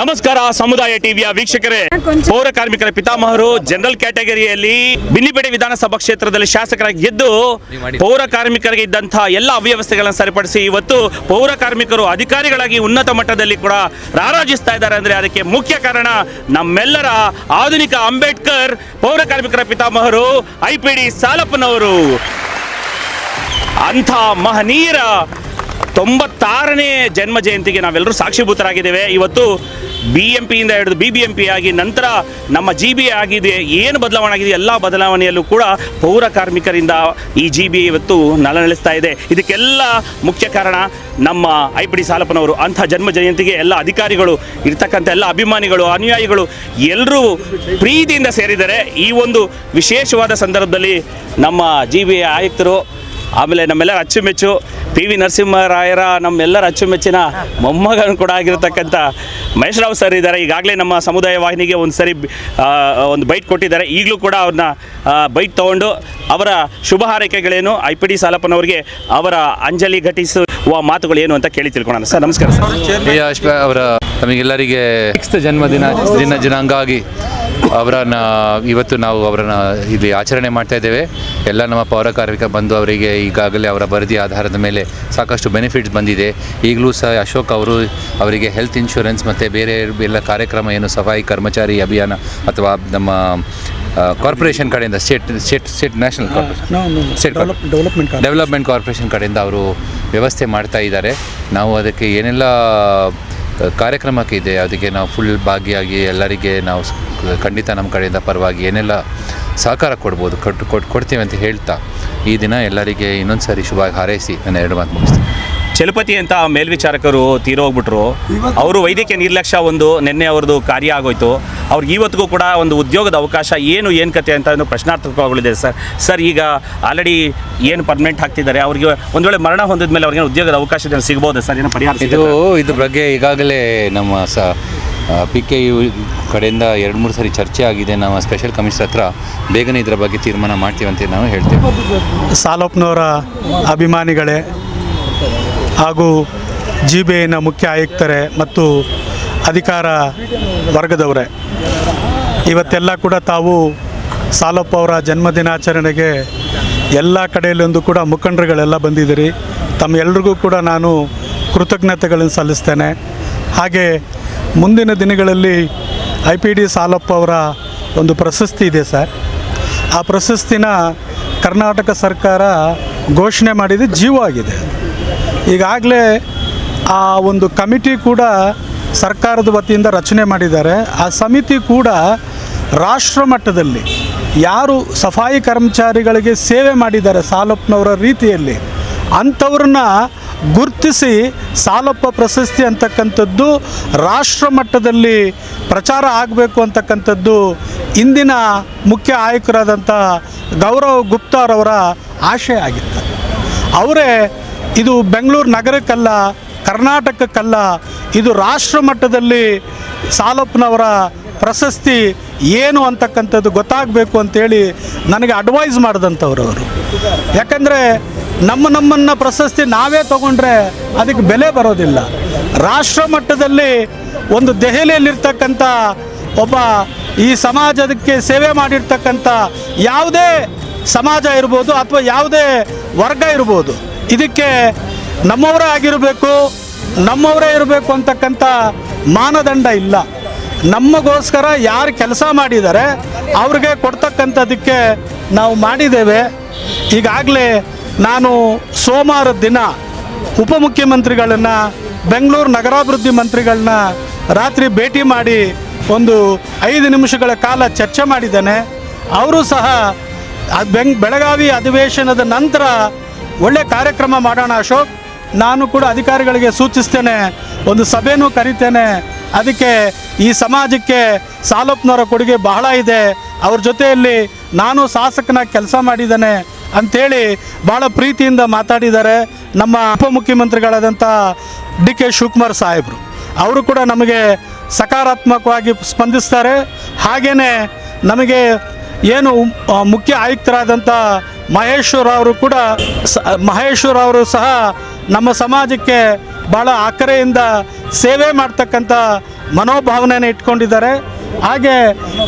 ನಮಸ್ಕಾರ ಸಮುದಾಯ ಟಿವಿಯ ವೀಕ್ಷಕರೇ. ಪೌರ ಕಾರ್ಮಿಕರ ಪಿತಾಮಹರು ಜನರಲ್ ಕ್ಯಾಟಗರಿಯಲ್ಲಿ ಬಿನ್ನಿಪೇಟೆ ವಿಧಾನಸಭಾ ಕ್ಷೇತ್ರದಲ್ಲಿ ಶಾಸಕರಾಗಿ ಗೆದ್ದು ಪೌರ ಕಾರ್ಮಿಕರಿಗೆ ಇದ್ದಂತಹ ಎಲ್ಲ ಅವ್ಯವಸ್ಥೆಗಳನ್ನು ಸರಿಪಡಿಸಿ ಇವತ್ತು ಪೌರ ಕಾರ್ಮಿಕರು ಅಧಿಕಾರಿಗಳಾಗಿ ಉನ್ನತ ಮಟ್ಟದಲ್ಲಿ ಕೂಡ ರಾರಾಜಿಸ್ತಾ ಇದ್ದಾರೆ ಅಂದ್ರೆ ಅದಕ್ಕೆ ಮುಖ್ಯ ಕಾರಣ ನಮ್ಮೆಲ್ಲರ ಆಧುನಿಕ ಅಂಬೇಡ್ಕರ್ ಪೌರ ಕಾರ್ಮಿಕರ ಪಿತಾಮಹರು ಐಪಿಡಿ ಸಾಲಪ್ಪನವರು. ಅಂಥ ಮಹನೀಯರ ತೊಂಬತ್ತಾರನೇ ಜನ್ಮ ಜಯಂತಿಗೆ ನಾವೆಲ್ಲರೂ ಸಾಕ್ಷಿಭೂತರಾಗಿದ್ದೇವೆ. ಇವತ್ತು ಬಿ ಎಂ ಪಿಯಿಂದ ಹಿಡಿದು ಬಿ ಬಿ ಎಂ ಪಿ ಆಗಿ ನಂತರ ನಮ್ಮ ಜಿ ಬಿ ಆಗಿದೆ. ಏನು ಬದಲಾವಣೆ ಆಗಿದೆ ಎಲ್ಲ ಬದಲಾವಣೆಯಲ್ಲೂ ಕೂಡ ಪೌರ ಕಾರ್ಮಿಕರಿಂದ ಈ ಜಿ ಬಿ ಇವತ್ತು ನಲನಳಿಸ್ತಾ ಇದೆ. ಇದಕ್ಕೆಲ್ಲ ಮುಖ್ಯ ಕಾರಣ ನಮ್ಮ ಐ ಪಿ ಡಿ ಸಾಲಪ್ಪನವರು. ಅಂಥ ಜನ್ಮ ಜಯಂತಿಗೆ ಎಲ್ಲ ಅಧಿಕಾರಿಗಳು, ಇರ್ತಕ್ಕಂಥ ಎಲ್ಲ ಅಭಿಮಾನಿಗಳು, ಅನುಯಾಯಿಗಳು ಎಲ್ಲರೂ ಪ್ರೀತಿಯಿಂದ ಸೇರಿದರೆ ಈ ಒಂದು ವಿಶೇಷವಾದ ಸಂದರ್ಭದಲ್ಲಿ ನಮ್ಮ ಜಿ ಬಿ ಆಯುಕ್ತರು ಆಮೇಲೆ ನಮ್ಮೆಲ್ಲರ ಅಚ್ಚುಮೆಚ್ಚು ಪಿ ವಿ ನರಸಿಂಹರಾಯರ ನಮ್ಮೆಲ್ಲರ ಅಚ್ಚುಮೆಚ್ಚಿನ ಮೊಮ್ಮಗನು ಕೂಡ ಆಗಿರತಕ್ಕಂಥ ಮಹೇಶ್ರಾವ್ ಸರ್ ಇದ್ದಾರೆ. ಈಗಾಗಲೇ ನಮ್ಮ ಸಮುದಾಯ ವಾಹಿನಿಗೆ ಒಂದು ಸರಿ ಒಂದು ಬೈಟ್ ಕೊಟ್ಟಿದ್ದಾರೆ. ಈಗಲೂ ಕೂಡ ಅವ್ರನ್ನ ಬೈಟ್ ತಗೊಂಡು ಅವರ ಶುಭ ಹಾರೈಕೆಗಳೇನು ಐ ಪಿ ಡಿ ಸಾಲಪ್ಪನವರಿಗೆ ಅವರ ಅಂಜಲಿ ಘಟಿಸುವ ಮಾತುಗಳು ಏನು ಅಂತ ಕೇಳಿ ತಿಳ್ಕೊಳ್ಳೋಣ ಸರ್ ನಮಸ್ಕಾರ ಸರ್. ಅವರ ನಮಗೆಲ್ಲರಿಗೆ ಜನ್ಮದಿನ ದಿನ ಜನ ಆಗಿ ಅವರನ್ನ ಇವತ್ತು ನಾವು ಅವರನ್ನ ಇಲ್ಲಿ ಆಚರಣೆ ಮಾಡ್ತಾ ಇದ್ದೇವೆ. ಎಲ್ಲ ನಮ್ಮ ಪೌರ ಕಾರ್ಮಿಕ ಬಂದು ಅವರಿಗೆ ಈಗಾಗಲೇ ಅವರ ವರದಿ ಆಧಾರದ ಮೇಲೆ ಸಾಕಷ್ಟು ಬೆನಿಫಿಟ್ಸ್ ಬಂದಿದೆ. ಈಗಲೂ ಸಹ ಅಶೋಕ್ ಅವರು ಅವರಿಗೆ ಹೆಲ್ತ್ ಇನ್ಶೂರೆನ್ಸ್ ಮತ್ತು ಬೇರೆ ಎಲ್ಲ ಕಾರ್ಯಕ್ರಮ ಏನು ಸಫಾಯಿ ಕರ್ಮಚಾರಿ ಅಭಿಯಾನ ಅಥವಾ ನಮ್ಮ ಕಾರ್ಪೊರೇಷನ್ ಕಡೆಯಿಂದ state state state national state development development corporation ಕಡೆಯಿಂದ ಅವರು ವ್ಯವಸ್ಥೆ ಮಾಡ್ತಾ ಇದ್ದಾರೆ. ನಾವು ಅದಕ್ಕೆ ಏನೆಲ್ಲ ಕಾರ್ಯಕ್ರಮಕ್ಕೆ ಇದೆ. ಅದಕ್ಕೆ ನಾವು ಫುಲ್ ಭಾಗಿಯಾಗಿ ಎಲ್ಲರಿಗೆ ನಾವು ಖಂಡಿತ ನಮ್ಮ ಕಡೆಯಿಂದ ಪರವಾಗಿ ಏನೆಲ್ಲ ಸಹಕಾರ ಕೊಡ್ಬೋದು ಕೊಟ್ಟು ಕೊಟ್ಟು ಕೊಡ್ತೀವಿ ಅಂತ ಹೇಳ್ತಾ ಈ ದಿನ ಎಲ್ಲರಿಗೆ ಇನ್ನೊಂದು ಸಾರಿ ಶುಭ ಹಾರೈಸಿ ನನ್ನ ಎರಡು ಮಾತು ಮುಗಿಸ್ತೀನಿ. ಚಲಪತಿ ಅಂತ ಮೇಲ್ವಿಚಾರಕರು ತೀರೋಗ್ಬಿಟ್ರು ಅವರು ವೈದ್ಯಕೀಯ ನಿರ್ಲಕ್ಷ್ಯ ಒಂದು ನಿನ್ನೆ ಅವ್ರದ್ದು ಕಾರ್ಯ ಆಗೋಯ್ತು. ಅವ್ರಿಗೆ ಇವತ್ತಿಗೂ ಕೂಡ ಒಂದು ಉದ್ಯೋಗದ ಅವಕಾಶ ಏನು ಏನು ಕತೆ ಅಂತ ಒಂದು ಪ್ರಶ್ನಾರ್ಥಕವಾಗಲಿದೆ ಸರ್. ಸರ್ ಈಗ ಆಲ್ರೆಡಿ ಏನು ಪರ್ಮನೆಂಟ್ ಹಾಕ್ತಿದ್ದಾರೆ? ಅವ್ರಿಗೆ ಒಂದು ವೇಳೆ ಮರಣ ಹೊಂದಿದ ಮೇಲೆ ಅವ್ರಿಗೆ ಉದ್ಯೋಗದ ಅವಕಾಶ ಸಿಗ್ಬೋದು ಸರ್? ಏನು ಪರಿಹಾರ ಇದು? ಇದ್ರ ಬಗ್ಗೆ ಈಗಾಗಲೇ ನಮ್ಮ ಸ ಪಿ ಕೆ ಯು ಕಡೆಯಿಂದ ಎರಡು, ಮೂರು ಸರಿ ಚರ್ಚೆ ಆಗಿದೆ. ನಾವು ಸ್ಪೆಷಲ್ ಕಮಿಷನರ್ ಹತ್ರ ಬೇಗನೆ ಇದರ ಬಗ್ಗೆ ತೀರ್ಮಾನ ಮಾಡ್ತೀವಿ ಅಂತ ನಾವು ಹೇಳ್ತೀವಿ. ಸಾಲೋಪ್ನವರ ಅಭಿಮಾನಿಗಳೇ ಹಾಗೂ ಜಿ ಬಿ ಐನ ಮುಖ್ಯ ಆಯುಕ್ತರೇ ಮತ್ತು ಅಧಿಕಾರ ವರ್ಗದವರೇ, ಇವತ್ತೆಲ್ಲ ಕೂಡ ತಾವು ಸಾಲಪ್ಪ ಅವರ ಜನ್ಮದಿನಾಚರಣೆಗೆ ಎಲ್ಲ ಕಡೆಯಲ್ಲೊಂದು ಕೂಡ ಮುಖಂಡರುಗಳೆಲ್ಲ ಬಂದಿದ್ದೀರಿ. ತಮ್ಮೆಲ್ರಿಗೂ ಕೂಡ ನಾನು ಕೃತಜ್ಞತೆಗಳನ್ನು ಸಲ್ಲಿಸ್ತೇನೆ. ಹಾಗೆ ಮುಂದಿನ ದಿನಗಳಲ್ಲಿ ಐ ಪಿ ಡಿ ಸಾಲಪ್ಪ ಅವರ ಒಂದು ಪ್ರಶಸ್ತಿ ಇದೆ ಸರ್. ಆ ಪ್ರಶಸ್ತಿನ ಕರ್ನಾಟಕ ಸರ್ಕಾರ ಘೋಷಣೆ ಮಾಡಿದ ಜೀವ ಆಗಿದೆ. ಈಗಾಗಲೇ ಆ ಒಂದು ಕಮಿಟಿ ಕೂಡ ಸರ್ಕಾರದ ವತಿಯಿಂದ ರಚನೆ ಮಾಡಿದ್ದಾರೆ. ಆ ಸಮಿತಿ ಕೂಡ ರಾಷ್ಟ್ರ ಮಟ್ಟದಲ್ಲಿ ಯಾರು ಸಫಾಯಿ ಕರ್ಮಚಾರಿಗಳಿಗೆ ಸೇವೆ ಮಾಡಿದ್ದಾರೆ ಸಾಲಪ್ಪನವರ ರೀತಿಯಲ್ಲಿ, ಅಂಥವ್ರನ್ನ ಗುರುತಿಸಿ ಸಾಲಪ್ಪ ಪ್ರಶಸ್ತಿ ಅಂತಕ್ಕಂಥದ್ದು ರಾಷ್ಟ್ರ ಮಟ್ಟದಲ್ಲಿ ಪ್ರಚಾರ ಆಗಬೇಕು ಅಂತಕ್ಕಂಥದ್ದು ಇಂದಿನ ಮುಖ್ಯ ಆಯುಕರಾದಂಥ ಗೌರವ್ ಗುಪ್ತಾರವರ ಆಶಯ ಆಗಿತ್ತು. ಅವರೇ ಇದು ಬೆಂಗಳೂರು ನಗರಕ್ಕಲ್ಲ, ಕರ್ನಾಟಕಕ್ಕಲ್ಲ, ಇದು ರಾಷ್ಟ್ರ ಮಟ್ಟದಲ್ಲಿ ಸಾಲಪ್ಪನವರ ಪ್ರಶಸ್ತಿ ಏನು ಅಂತಕ್ಕಂಥದ್ದು ಗೊತ್ತಾಗಬೇಕು ಅಂತೇಳಿ ನನಗೆ ಅಡ್ವೈಸ್ ಮಾಡಿದಂಥವ್ರು ಅವರು. ಯಾಕಂದರೆ ನಮ್ಮ ನಮ್ಮನ್ನು ಪ್ರಶಸ್ತಿ ನಾವೇ ತಗೊಂಡ್ರೆ ಅದಕ್ಕೆ ಬೆಲೆ ಬರೋದಿಲ್ಲ. ರಾಷ್ಟ್ರ ಮಟ್ಟದಲ್ಲಿ ಒಂದು ದೆಹಲಿಯಲ್ಲಿರ್ತಕ್ಕಂಥ ಒಬ್ಬ ಈ ಸಮಾಜಕ್ಕೆ ಸೇವೆ ಮಾಡಿರ್ತಕ್ಕಂಥ ಯಾವುದೇ ಸಮಾಜ ಇರ್ಬೋದು ಅಥವಾ ಯಾವುದೇ ವರ್ಗ ಇರ್ಬೋದು, ಇದಕ್ಕೆ ನಮ್ಮವರೇ ಆಗಿರಬೇಕು, ನಮ್ಮವರೇ ಇರಬೇಕು ಅಂತಕ್ಕಂಥ ಮಾನದಂಡ ಇಲ್ಲ. ನಮಗೋಸ್ಕರ ಯಾರು ಕೆಲಸ ಮಾಡಿದ್ದಾರೆ, ಅವ್ರಿಗೆ ಕೊಡ್ತಕ್ಕಂಥದ್ದಕ್ಕೆ ನಾವು ಮಾಡಿದ್ದೇವೆ. ಈಗಾಗಲೇ ನಾನು ಸೋಮವಾರ ದಿನ ಉಪಮುಖ್ಯಮಂತ್ರಿಗಳನ್ನು, ಬೆಂಗಳೂರು ನಗರಾಭಿವೃದ್ಧಿ ಮಂತ್ರಿಗಳನ್ನ ರಾತ್ರಿ ಭೇಟಿ ಮಾಡಿ ಒಂದು ಐದು ನಿಮಿಷಗಳ ಕಾಲ ಚರ್ಚೆ ಮಾಡಿದ್ದೇನೆ. ಅವರು ಸಹ ಬೆಂಗ್, ಬೆಳಗಾವಿ ಅಧಿವೇಶನದ ನಂತರ ಒಳ್ಳೆ ಕಾರ್ಯಕ್ರಮ ಮಾಡೋಣ ಅಶೋಕ್. ನಾನು ಕೂಡ ಅಧಿಕಾರಿಗಳಿಗೆ ಸೂಚಿಸ್ತೇನೆ. ಒಂದು ಸಭೆನೂ ಕರಿತೇನೆ. ಅದಕ್ಕೆ ಈ ಸಮಾಜಕ್ಕೆ ಸಾಲಪ್ಪನವರ ಕೊಡುಗೆ ಬಹಳ ಇದೆ. ಅವ್ರ ಜೊತೆಯಲ್ಲಿ ನಾನು ಶಾಸಕನ ಕೆಲಸ ಮಾಡಿದ್ದೇನೆ ಅಂಥೇಳಿ ಭಾಳ ಪ್ರೀತಿಯಿಂದ ಮಾತಾಡಿದ್ದಾರೆ ನಮ್ಮ ಉಪಮುಖ್ಯಮಂತ್ರಿಗಳಾದಂಥ ಡಿ ಕೆ ಶಿವಕುಮಾರ್ ಸಾಹೇಬರು. ಅವರು ಕೂಡ ನಮಗೆ ಸಕಾರಾತ್ಮಕವಾಗಿ ಸ್ಪಂದಿಸ್ತಾರೆ. ಹಾಗೆಯೇ ನಮಗೆ ಏನು ಮುಖ್ಯ ಆಯುಕ್ತರಾದಂಥ ಮಹೇಶ್ವರ ಅವರು ಕೂಡ ಸ, ಮಹೇಶ್ವರ ಅವರು ಸಹ ನಮ್ಮ ಸಮಾಜಕ್ಕೆ ಭಾಳ ಆಕರೆಯಿಂದ ಸೇವೆ ಮಾಡ್ತಕ್ಕಂಥ ಮನೋಭಾವನೆಯನ್ನು ಇಟ್ಕೊಂಡಿದ್ದಾರೆ. ಹಾಗೆ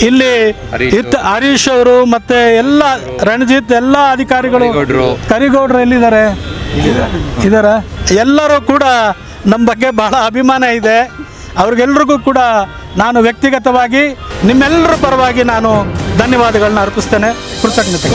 ಇಲ್ಲಿ ಹರೀಶ್ ಇತ್ತ ಹರೀಶ್ ಅವರು ಮತ್ತೆ ಎಲ್ಲ ರಣಜಿತ್ ಎಲ್ಲ ಅಧಿಕಾರಿಗಳು ಕರಿಗೌಡ್ರು. ಕರಿಗೌಡ್ರು ಎಲ್ಲಿದ್ದಾರೆ? ಇದಾರ ಎಲ್ಲರೂ ಕೂಡ ನಮ್ಮ ಬಗ್ಗೆ ಬಹಳ ಅಭಿಮಾನ ಇದೆ. ಅವ್ರಿಗೆಲ್ರಿಗೂ ಕೂಡ ನಾನು ವ್ಯಕ್ತಿಗತವಾಗಿ ನಿಮ್ಮೆಲ್ಲರ ಪರವಾಗಿ ನಾನು ಧನ್ಯವಾದಗಳನ್ನ ಅರ್ಪಿಸ್ತೇನೆ. ಕೃತಜ್ಞತೆ.